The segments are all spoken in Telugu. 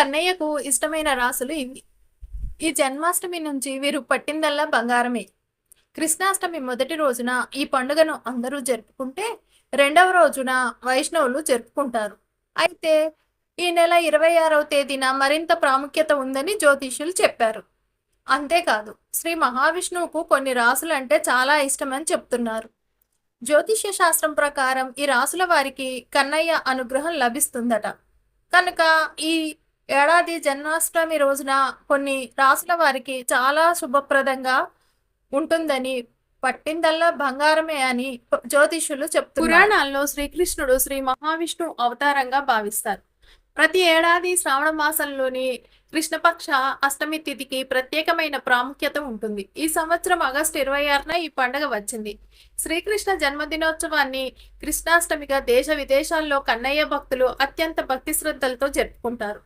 కన్నయ్యకు ఇష్టమైన రాసులు ఇవి. ఈ జన్మాష్టమి నుంచి వీరు పట్టిందల్లా బంగారమే. కృష్ణాష్టమి మొదటి రోజున ఈ పండుగను అందరూ జరుపుకుంటే రెండవ రోజున వైష్ణవులు జరుపుకుంటారు. అయితే ఈ నెల ఇరవై ఆరవ తేదీన మరింత ప్రాముఖ్యత ఉందని జ్యోతిష్యులు చెప్పారు. అంతేకాదు శ్రీ మహావిష్ణువుకు కొన్ని రాసులు అంటే చాలా ఇష్టమని చెప్తున్నారు. జ్యోతిష్య శాస్త్రం ప్రకారం ఈ రాసుల వారికి కన్నయ్య అనుగ్రహం లభిస్తుందట. కనుక ఈ ఏడాది జన్మాష్టమి రోజున కొన్ని రాసుల వారికి చాలా శుభప్రదంగా ఉంటుందని పట్టిందల్లా బంగారమే అని జ్యోతిషులు చెప్తారు పురాణాల్లో శ్రీకృష్ణుడు శ్రీ మహావిష్ణు అవతారంగా భావిస్తారు. ప్రతి ఏడాది శ్రావణ మాసంలోని కృష్ణపక్ష అష్టమి తిథికి ప్రత్యేకమైన ప్రాముఖ్యత ఉంటుంది. ఈ సంవత్సరం ఆగస్టు ఇరవై ఆరున ఈ పండుగ వచ్చింది. శ్రీకృష్ణ జన్మదినోత్సవాన్ని కృష్ణాష్టమిగా దేశ విదేశాల్లో కన్నయ్య భక్తులు అత్యంత భక్తి శ్రద్ధలతో జరుపుకుంటారు.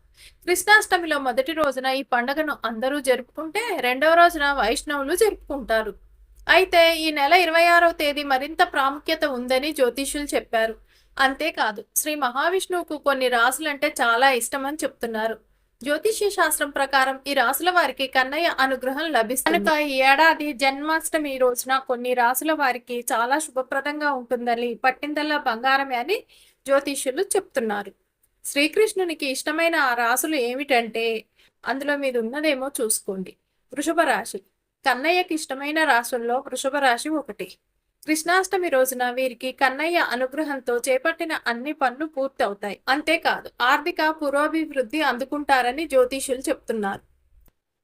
కృష్ణాష్టమిలో మొదటి రోజున ఈ పండుగను అందరూ జరుపుకుంటే రెండవ రోజున వైష్ణవులు జరుపుకుంటారు. అయితే ఈ నెల ఇరవై ఆరవ తేదీ మరింత ప్రాముఖ్యత ఉందని జ్యోతిష్యులు చెప్పారు. అంతేకాదు శ్రీ మహావిష్ణువుకు కొన్ని రాసులంటే చాలా ఇష్టమని చెప్తున్నారు. జ్యోతిష్య శాస్త్రం ప్రకారం ఈ రాసుల వారికి కన్నయ్య అనుగ్రహం లభిస్తుంది. కనుక ఈ ఏడాది జన్మాష్టమి రోజున కొన్ని రాసుల వారికి చాలా శుభప్రదంగా ఉంటుందని పట్టిందల్లా బంగారమే అని జ్యోతిష్యులు చెప్తున్నారు. శ్రీకృష్ణునికి ఇష్టమైన ఆ రాసులు ఏమిటంటే అందులో మీద ఉన్నదేమో చూసుకోండి. వృషభ రాశి. కన్నయ్యకి ఇష్టమైన రాసుల్లో వృషభ రాశి ఒకటి. కృష్ణాష్టమి రోజున వీరికి కన్నయ్య అనుగ్రహంతో చేపట్టిన అన్ని పనులు పూర్తి అవుతాయి అంతేకాదు ఆర్థిక పురోభివృద్ధి అందుకుంటారని జ్యోతిషులు చెప్తున్నారు.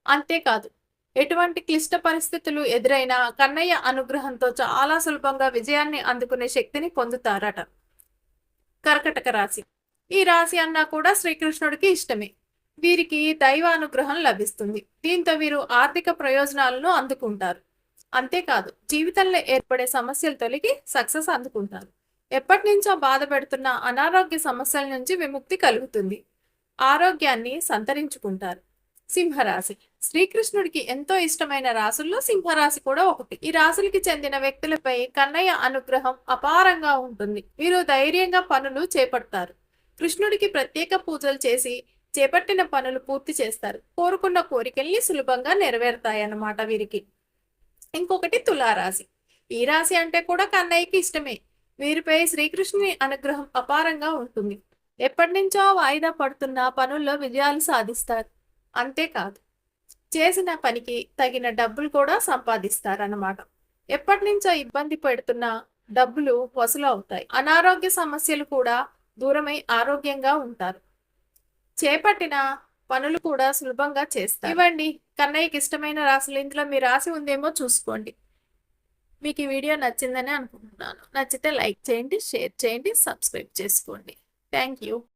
అంతేకాదు ఎటువంటి క్లిష్ట పరిస్థితులు ఎదురైనా కన్నయ్య అనుగ్రహంతో చాలా సులభంగా విజయాన్ని అందుకునే శక్తిని పొందుతారట. కర్కటక రాశి. ఈ రాశి అన్నా కూడా శ్రీకృష్ణుడికి ఇష్టమే. వీరికి దైవ అనుగ్రహం లభిస్తుంది. దీంతో వీరు ఆర్థిక ప్రయోజనాలను అందుకుంటారు. అంతేకాదు జీవితంలో ఏర్పడే సమస్యలు తొలగి సక్సెస్ అందుకుంటారు. ఎప్పటి నుంచో బాధపెడుతున్న అనారోగ్య సమస్యల నుంచి విముక్తి కలుగుతుంది. ఆరోగ్యాన్ని సంతరించుకుంటారు. సింహరాశి. శ్రీకృష్ణుడికి ఎంతో ఇష్టమైన రాసుల్లో సింహరాశి కూడా ఒకటి. ఈ రాశులకి చెందిన వ్యక్తులపై కన్నయ్య అనుగ్రహం అపారంగా ఉంటుంది. వీరు ధైర్యంగా పనులు చేపడతారు. కృష్ణుడికి ప్రత్యేక పూజలు చేసి చేపట్టిన పనులు పూర్తి చేస్తారు. కోరుకున్న కోరికల్ని సులభంగా నెరవేరుతాయి అన్నమాట వీరికి. ఇంకొకటి తులారాశి. ఈ రాశి అంటే కూడా కన్నయ్యకి ఇష్టమే. వీరిపై శ్రీకృష్ణుని అనుగ్రహం అపారంగా ఉంటుంది. ఎప్పటి నుంచో వాయిదా పడుతున్న పనుల్లో విజయాలు సాధిస్తారు. అంతేకాదు చేసిన పనికి తగిన డబ్బులు కూడా సంపాదిస్తారన్నమాట. ఎప్పటి నుంచో ఇబ్బంది పెడుతున్న డబ్బులు వసూలు అవుతాయి. అనారోగ్య సమస్యలు కూడా దూరమై ఆరోగ్యంగా ఉంటారు. చేపట్టిన పనులు కూడా సులభంగా చేస్తారు. ఇవ్వండి. కన్నయ్యకి ఇష్టమైన రాశులు ఇందులో మీ రాశి ఉందేమో చూసుకోండి. మీకు ఈ వీడియో నచ్చిందని అనుకుంటున్నాను. నచ్చితే లైక్ చేయండి షేర్ చేయండి సబ్స్క్రైబ్ చేసుకోండి. Thank you.